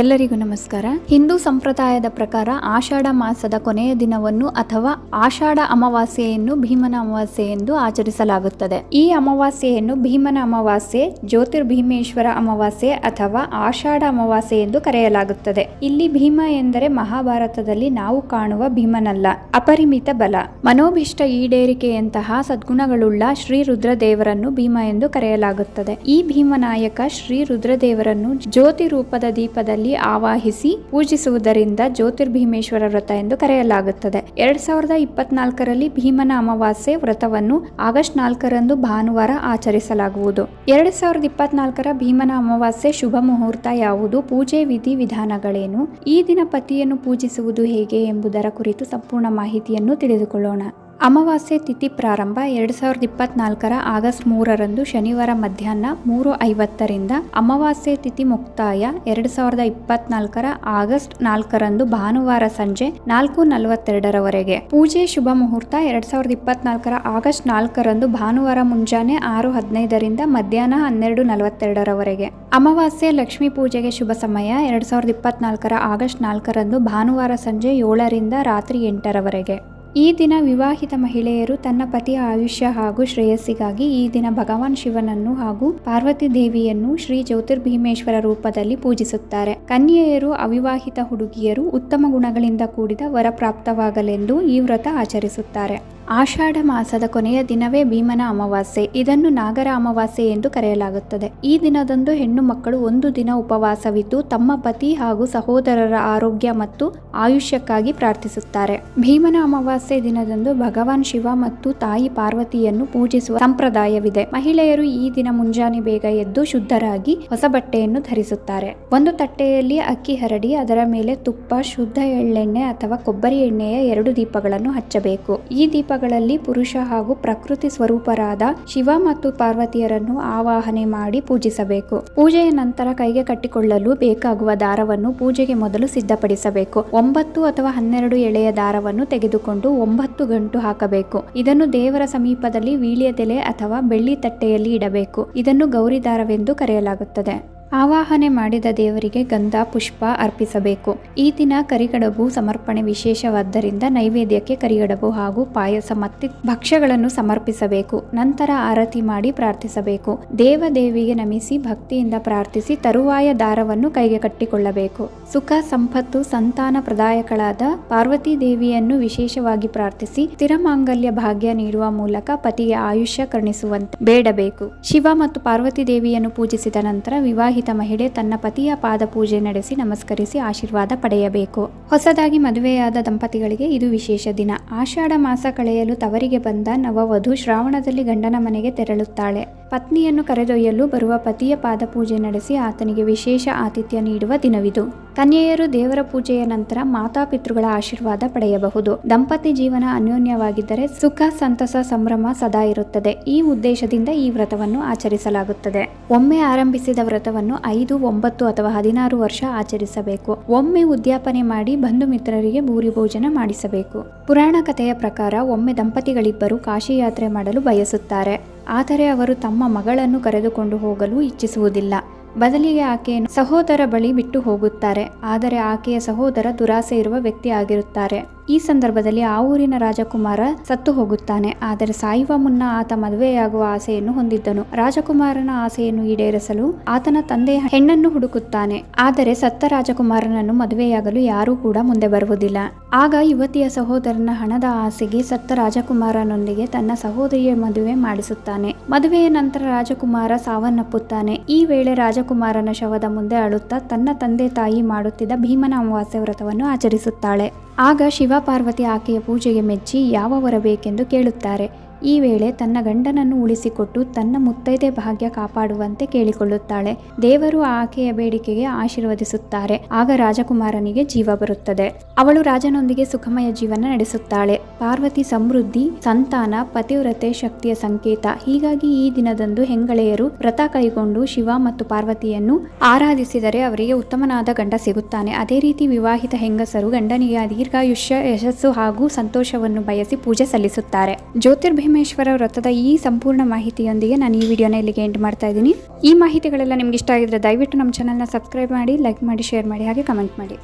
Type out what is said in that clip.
ಎಲ್ಲರಿಗೂ ನಮಸ್ಕಾರ. ಹಿಂದೂ ಸಂಪ್ರದಾಯದ ಪ್ರಕಾರ ಆಷಾಢ ಮಾಸದ ಕೊನೆಯ ದಿನವನ್ನು ಅಥವಾ ಆಷಾಢ ಅಮಾವಾಸ್ಯೆಯನ್ನು ಭೀಮನ ಅಮಾವಾಸ್ಯೆ ಎಂದು ಆಚರಿಸಲಾಗುತ್ತದೆ. ಈ ಅಮಾವಾಸ್ಯೆಯನ್ನು ಭೀಮನ ಅಮಾವಾಸ್ಯೆ, ಜ್ಯೋತಿರ್ಭೀಮೇಶ್ವರ ಅಮಾವಾಸ್ಯೆ ಅಥವಾ ಆಷಾಢ ಅಮಾವಾಸ್ಯೆ ಎಂದು ಕರೆಯಲಾಗುತ್ತದೆ. ಇಲ್ಲಿ ಭೀಮ ಎಂದರೆ ಮಹಾಭಾರತದಲ್ಲಿ ನಾವು ಕಾಣುವ ಭೀಮನಲ್ಲ, ಅಪರಿಮಿತ ಬಲ. ಮನೋಭಿಷ್ಟ ಈಡೇರಿಕೆಯಂತಹ ಸದ್ಗುಣಗಳುಳ್ಳ ಶ್ರೀ ರುದ್ರದೇವರನ್ನು ಭೀಮ ಎಂದು ಕರೆಯಲಾಗುತ್ತದೆ. ಈ ಭೀಮನಾಯಕ ಶ್ರೀ ರುದ್ರದೇವರನ್ನು ಜ್ಯೋತಿ ರೂಪದ ದೀಪದಲ್ಲಿ ಆವಾಹಿಸಿ ಪೂಜಿಸುವುದರಿಂದ ಜ್ಯೋತಿರ್ಭೀಮೇಶ್ವರ ವ್ರತ ಎಂದು ಕರೆಯಲಾಗುತ್ತದೆ. ಎರಡ್ ಸಾವಿರದ ಇಪ್ಪತ್ನಾಲ್ಕರಲ್ಲಿ ಭೀಮನ ಅಮಾವಾಸ್ಯೆ ವ್ರತವನ್ನು ಆಗಸ್ಟ್ ನಾಲ್ಕರಂದು ಭಾನುವಾರ ಆಚರಿಸಲಾಗುವುದು. ಎರಡ್ ಸಾವಿರದ ಇಪ್ಪತ್ನಾಲ್ಕರ ಭೀಮನ ಅಮಾವಾಸ್ಯೆ ಶುಭ ಮುಹೂರ್ತ ಯಾವುದು? ಪೂಜೆ ವಿಧಿ ವಿಧಾನಗಳೇನು? ಈ ದಿನ ಪತಿಯನ್ನು ಪೂಜಿಸುವುದು ಹೇಗೆ ಎಂಬುದರ ಕುರಿತು ಸಂಪೂರ್ಣ ಮಾಹಿತಿಯನ್ನು ತಿಳಿದುಕೊಳ್ಳೋಣ. ಅಮಾವಾಸ್ಯೆ ತಿಥಿ ಪ್ರಾರಂಭ ಎರಡು ಸಾವಿರದ ಇಪ್ಪತ್ನಾಲ್ಕರ ಆಗಸ್ಟ್ ಮೂರರಂದು ಶನಿವಾರ ಮಧ್ಯಾಹ್ನ ಮೂರು ಐವತ್ತರಿಂದ ಅಮಾವಾಸ್ಯೆ ತಿಥಿ ಮುಕ್ತಾಯ ಎರಡು ಸಾವಿರದ ಇಪ್ಪತ್ನಾಲ್ಕರ ಆಗಸ್ಟ್ ನಾಲ್ಕರಂದು ಭಾನುವಾರ ಸಂಜೆ ನಾಲ್ಕು ನಲವತ್ತೆರಡರವರೆಗೆ. ಪೂಜೆ ಶುಭ ಮುಹೂರ್ತ ಎರಡು ಸಾವಿರದ ಇಪ್ಪತ್ನಾಲ್ಕರ ಆಗಸ್ಟ್ ನಾಲ್ಕರಂದು ಭಾನುವಾರ ಮುಂಜಾನೆ ಆರು ಹದಿನೈದರಿಂದ ಮಧ್ಯಾಹ್ನ ಹನ್ನೆರಡು ನಲವತ್ತೆರಡರವರೆಗೆ. ಅಮಾವಾಸ್ಯೆ ಲಕ್ಷ್ಮೀ ಪೂಜೆಗೆ ಶುಭ ಸಮಯ ಎರಡು ಸಾವಿರದ ಇಪ್ಪತ್ನಾಲ್ಕರ ಆಗಸ್ಟ್ ನಾಲ್ಕರಂದು ಭಾನುವಾರ ಸಂಜೆ ಏಳರಿಂದ ರಾತ್ರಿ ಎಂಟರವರೆಗೆ. ಈ ದಿನ ವಿವಾಹಿತ ಮಹಿಳೆಯರು ತನ್ನ ಪತಿಯ ಆಯುಷ್ಯ ಹಾಗೂ ಶ್ರೇಯಸ್ಸಿಗಾಗಿ ಈ ದಿನ ಭಗವಾನ್ ಶಿವನನ್ನು ಹಾಗೂ ಪಾರ್ವತಿ ದೇವಿಯನ್ನು ಶ್ರೀ ಜ್ಯೋತಿರ್ಭೀಮೇಶ್ವರ ರೂಪದಲ್ಲಿ ಪೂಜಿಸುತ್ತಾರೆ. ಕನ್ಯೆಯರು ಅವಿವಾಹಿತ ಹುಡುಗಿಯರು ಉತ್ತಮ ಗುಣಗಳಿಂದ ಕೂಡಿದ ವರಪ್ರಾಪ್ತವಾಗಲೆಂದು ಈ ವ್ರತ ಆಚರಿಸುತ್ತಾರೆ. ಆಷಾಢ ಮಾಸದ ಕೊನೆಯ ದಿನವೇ ಭೀಮನ ಅಮಾವಾಸ್ಯೆ. ಇದನ್ನು ನಾಗರ ಅಮಾವಾಸ್ಯೆ ಎಂದು ಕರೆಯಲಾಗುತ್ತದೆ. ಈ ದಿನದಂದು ಹೆಣ್ಣು ಮಕ್ಕಳು ಒಂದು ದಿನ ಉಪವಾಸವಿದ್ದು ತಮ್ಮ ಪತಿ ಹಾಗೂ ಸಹೋದರರ ಆರೋಗ್ಯ ಮತ್ತು ಆಯುಷ್ಯಕ್ಕಾಗಿ ಪ್ರಾರ್ಥಿಸುತ್ತಾರೆ. ಭೀಮನ ಅಮಾವಾಸ್ಯೆ ದಿನದಂದು ಭಗವಾನ್ ಶಿವ ಮತ್ತು ತಾಯಿ ಪಾರ್ವತಿಯನ್ನು ಪೂಜಿಸುವ ಸಂಪ್ರದಾಯವಿದೆ. ಮಹಿಳೆಯರು ಈ ದಿನ ಮುಂಜಾನೆ ಬೇಗ ಎದ್ದು ಶುದ್ಧರಾಗಿ ಹೊಸ ಬಟ್ಟೆಯನ್ನು ಧರಿಸುತ್ತಾರೆ. ಒಂದು ತಟ್ಟೆಯಲ್ಲಿ ಅಕ್ಕಿ ಹರಡಿ ಅದರ ಮೇಲೆ ತುಪ್ಪ, ಶುದ್ಧ ಎಳ್ಳೆಣ್ಣೆ ಅಥವಾ ಕೊಬ್ಬರಿ ಎಣ್ಣೆಯ ಎರಡು ದೀಪಗಳನ್ನು ಹಚ್ಚಬೇಕು. ಈ ದೀಪಗಳಲ್ಲಿ ಪುರುಷ ಹಾಗೂ ಪ್ರಕೃತಿ ಸ್ವರೂಪರಾದ ಶಿವ ಮತ್ತು ಪಾರ್ವತಿಯರನ್ನು ಆವಾಹನೆ ಮಾಡಿ ಪೂಜಿಸಬೇಕು. ಪೂಜೆಯ ನಂತರ ಕೈಗೆ ಕಟ್ಟಿಕೊಳ್ಳಲು ಬೇಕಾಗುವ ದಾರವನ್ನು ಪೂಜೆಗೆ ಮೊದಲು ಸಿದ್ಧಪಡಿಸಬೇಕು. ಒಂಬತ್ತು ಅಥವಾ ಹನ್ನೆರಡು ಎಳೆಯ ದಾರವನ್ನು ತೆಗೆದುಕೊಂಡು ಒಂಬತ್ತು ಗಂಟು ಹಾಕಬೇಕು. ಇದನ್ನು ದೇವರ ಸಮೀಪದಲ್ಲಿ ವೀಳ್ಯದೆಲೆ ಅಥವಾ ಬೆಳ್ಳಿ ತಟ್ಟೆಯಲ್ಲಿ ಇಡಬೇಕು. ಇದನ್ನು ಗೌರಿ ದಾರವೆಂದು ಕರೆಯಲಾಗುತ್ತದೆ. ಆವಾಹನೆ ಮಾಡಿದ ದೇವರಿಗೆ ಗಂಧ ಪುಷ್ಪ ಅರ್ಪಿಸಬೇಕು. ಈ ದಿನ ಕರಿಗಡಬು ಸಮರ್ಪಣೆ ವಿಶೇಷವಾದ್ದರಿಂದ ನೈವೇದ್ಯಕ್ಕೆ ಕರಿಗಡಬು ಹಾಗೂ ಪಾಯಸ ಮತ್ತೆ ಭಕ್ಷ್ಯಗಳನ್ನು ಸಮರ್ಪಿಸಬೇಕು. ನಂತರ ಆರತಿ ಮಾಡಿ ಪ್ರಾರ್ಥಿಸಬೇಕು. ದೇವ ದೇವಿಗೆ ನಮಿಸಿ ಭಕ್ತಿಯಿಂದ ಪ್ರಾರ್ಥಿಸಿ ತರುವಾಯ ದಾರವನ್ನು ಕೈಗೆ ಕಟ್ಟಿಕೊಳ್ಳಬೇಕು. ಸುಖ, ಸಂಪತ್ತು, ಸಂತಾನ ಪ್ರದಾಯಕಳಾದ ಪಾರ್ವತಿ ದೇವಿಯನ್ನು ವಿಶೇಷವಾಗಿ ಪ್ರಾರ್ಥಿಸಿ ಸ್ಥಿರಮಾಂಗಲ್ಯ ಭಾಗ್ಯ ನೀಡುವ ಮೂಲಕ ಪತಿಗೆ ಆಯುಷ್ಯ ಕರುಣಿಸುವಂತೆ ಬೇಡಬೇಕು. ಶಿವ ಮತ್ತು ಪಾರ್ವತಿ ದೇವಿಯನ್ನು ಪೂಜಿಸಿದ ನಂತರ ವಿವಾಹಿತ ಮಹಿಳೆ ತನ್ನ ಪತಿಯ ಪಾದ ಪೂಜೆ ನಡೆಸಿ ನಮಸ್ಕರಿಸಿ ಆಶೀರ್ವಾದ ಪಡೆಯಬೇಕು. ಹೊಸದಾಗಿ ಮದುವೆಯಾದ ದಂಪತಿಗಳಿಗೆ ಇದು ವಿಶೇಷ ದಿನ. ಆಷಾಢ ಮಾಸ ಕಳೆಯಲು ತವರಿಗೆ ಬಂದ ನವವಧು ಶ್ರಾವಣದಲ್ಲಿ ಗಂಡನ ಮನೆಗೆ ತೆರಳುತ್ತಾಳೆ. ಪತ್ನಿಯನ್ನು ಕರೆದೊಯ್ಯಲು ಬರುವ ಪತಿಯ ಪಾದಪೂಜೆ ನಡೆಸಿ ಆತನಿಗೆ ವಿಶೇಷ ಆತಿಥ್ಯ ನೀಡುವ ದಿನವಿದು. ಕನ್ಯೆಯರು ದೇವರ ಪೂಜೆಯ ನಂತರ ಮಾತಾಪಿತೃಗಳ ಆಶೀರ್ವಾದ ಪಡೆಯಬಹುದು. ದಂಪತಿ ಜೀವನ ಅನ್ಯೋನ್ಯವಾಗಿದ್ದರೆ ಸುಖ, ಸಂತಸ, ಸಂಭ್ರಮ ಸದಾ ಇರುತ್ತದೆ. ಈ ಉದ್ದೇಶದಿಂದ ಈ ವ್ರತವನ್ನು ಆಚರಿಸಲಾಗುತ್ತದೆ. ಒಮ್ಮೆ ಆರಂಭಿಸಿದ ವ್ರತವನ್ನು ಐದು, ಒಂಬತ್ತು ಅಥವಾ ಹದಿನಾರು ವರ್ಷ ಆಚರಿಸಬೇಕು. ಒಮ್ಮೆ ಉದ್ಯಾಪನೆ ಮಾಡಿ ಬಂಧು ಮಿತ್ರರಿಗೆ ಭೂರಿ ಭೋಜನ ಮಾಡಿಸಬೇಕು. ಪುರಾಣ ಕಥೆಯ ಪ್ರಕಾರ ಒಮ್ಮೆ ದಂಪತಿಗಳಿಬ್ಬರು ಕಾಶಿ ಯಾತ್ರೆ ಮಾಡಲು ಬಯಸುತ್ತಾರೆ. ಆದರೆ ಅವರು ತಮ್ಮ ಮಗಳನ್ನು ಕರೆದುಕೊಂಡು ಹೋಗಲು ಇಚ್ಛಿಸುವುದಿಲ್ಲ. ಬದಲಿಗೆ ಆಕೆಯನ್ನು ಸಹೋದರ ಬಳಿ ಬಿಟ್ಟು ಹೋಗುತ್ತಾರೆ. ಆದರೆ ಆಕೆಯ ಸಹೋದರ ದುರಾಸೆ ಇರುವ ವ್ಯಕ್ತಿ ಆಗಿರುತ್ತಾರೆ ಈ ಸಂದರ್ಭದಲ್ಲಿ ಆ ಊರಿನ ರಾಜಕುಮಾರ ಸತ್ತು ಹೋಗುತ್ತಾನೆ. ಆದರೆ ಸಾಯುವ ಮುನ್ನ ಆತ ಮದುವೆಯಾಗುವ ಆಸೆಯನ್ನು ಹೊಂದಿದ್ದನು. ರಾಜಕುಮಾರನ ಆಸೆಯನ್ನು ಈಡೇರಿಸಲು ಆತನ ತಂದೆ ಹೆಣ್ಣನ್ನು ಹುಡುಕುತ್ತಾನೆ. ಆದರೆ ಸತ್ತ ರಾಜಕುಮಾರನನ್ನು ಮದುವೆಯಾಗಲು ಯಾರೂ ಕೂಡ ಮುಂದೆ ಬರುವುದಿಲ್ಲ. ಆಗ ಯುವತಿಯ ಸಹೋದರನ ಹಣದ ಆಸೆಗೆ ಸತ್ತ ರಾಜಕುಮಾರನೊಂದಿಗೆ ತನ್ನ ಸಹೋದರಿಯ ಮದುವೆ ಮಾಡಿಸುತ್ತಾನೆ. ಮದುವೆಯ ನಂತರ ರಾಜಕುಮಾರ ಸಾವನ್ನಪ್ಪುತ್ತಾನೆ. ಈ ವೇಳೆ ರಾಜಕುಮಾರನ ಶವದ ಮುಂದೆ ಅಳುತ್ತಾ ತನ್ನ ತಂದೆ ತಾಯಿ ಮಾಡುತ್ತಿದ್ದ ಭೀಮನ ಅಮಾವಾಸ್ಯ ವ್ರತವನ್ನು ಆಚರಿಸುತ್ತಾಳೆ. ಆಗ ಶಿವ ಪಾರ್ವತಿ ಆಕೆಯ ಪೂಜೆಗೆ ಮೆಚ್ಚಿ ಯಾವ ವರ ಬೇಕೆಂದು ಕೇಳುತ್ತಾರೆ. ಈ ವೇಳೆ ತನ್ನ ಗಂಡನನ್ನು ಉಳಿಸಿಕೊಟ್ಟು ತನ್ನ ಮುತ್ತೈದೆ ಭಾಗ್ಯ ಕಾಪಾಡುವಂತೆ ಕೇಳಿಕೊಳ್ಳುತ್ತಾಳೆ. ದೇವರು ಆಕೆಯ ಬೇಡಿಕೆಗೆ ಆಶೀರ್ವದಿಸುತ್ತಾರೆ. ಆಗ ರಾಜಕುಮಾರನಿಗೆ ಜೀವ ಬರುತ್ತದೆ. ಅವಳು ರಾಜನೊಂದಿಗೆ ಸುಖಮಯ ಜೀವನ ನಡೆಸುತ್ತಾಳೆ. ಪಾರ್ವತಿ ಸಮೃದ್ಧಿ, ಸಂತಾನ, ಪತಿವ್ರತೆ, ಶಕ್ತಿಯ ಸಂಕೇತ. ಹೀಗಾಗಿ ಈ ದಿನದಂದು ಹೆಂಗಳೆಯರು ವ್ರತ ಕೈಗೊಂಡು ಶಿವ ಮತ್ತು ಪಾರ್ವತಿಯನ್ನು ಆರಾಧಿಸಿದರೆ ಅವರಿಗೆ ಉತ್ತಮನಾದ ಗಂಡ ಸಿಗುತ್ತಾನೆ. ಅದೇ ರೀತಿ ವಿವಾಹಿತ ಹೆಂಗಸರು ಗಂಡನಿಗೆ ದೀರ್ಘಾಯುಷ್ಯ, ಯಶಸ್ಸು ಹಾಗೂ ಸಂತೋಷವನ್ನು ಬಯಸಿ ಪೂಜೆ ಸಲ್ಲಿಸುತ್ತಾರೆ. ಜ್ಯೋತಿರ್ಭೀಮ ಚೆನ್ನಸಂಗಮೇಶ್ವರ ವ್ರತದ ಈ ಸಂಪೂರ್ಣ ಮಾಹಿತಿಯೊಂದಿಗೆ ನಾನು ಈ ವಿಡಿಯೋನ ಇಲ್ಲಿಗೆ ಎಂಡ್ ಮಾಡ್ತಾ ಇದ್ದೀನಿ. ಈ ಮಾಹಿತಿಗಳೆಲ್ಲ ನಿಮ್ಗೆ ಇಷ್ಟ ಆಗಿದ್ರೆ ದಯವಿಟ್ಟು ನಮ್ಮ ಚಾನಲ್ನ ಸಬ್ಸ್ಕ್ರೈಬ್ ಮಾಡಿ ಲೈಕ್ ಮಾಡಿ ಶೇರ್ ಮಾಡಿ, ಹಾಗೆ ಕಮೆಂಟ್ ಮಾಡಿ.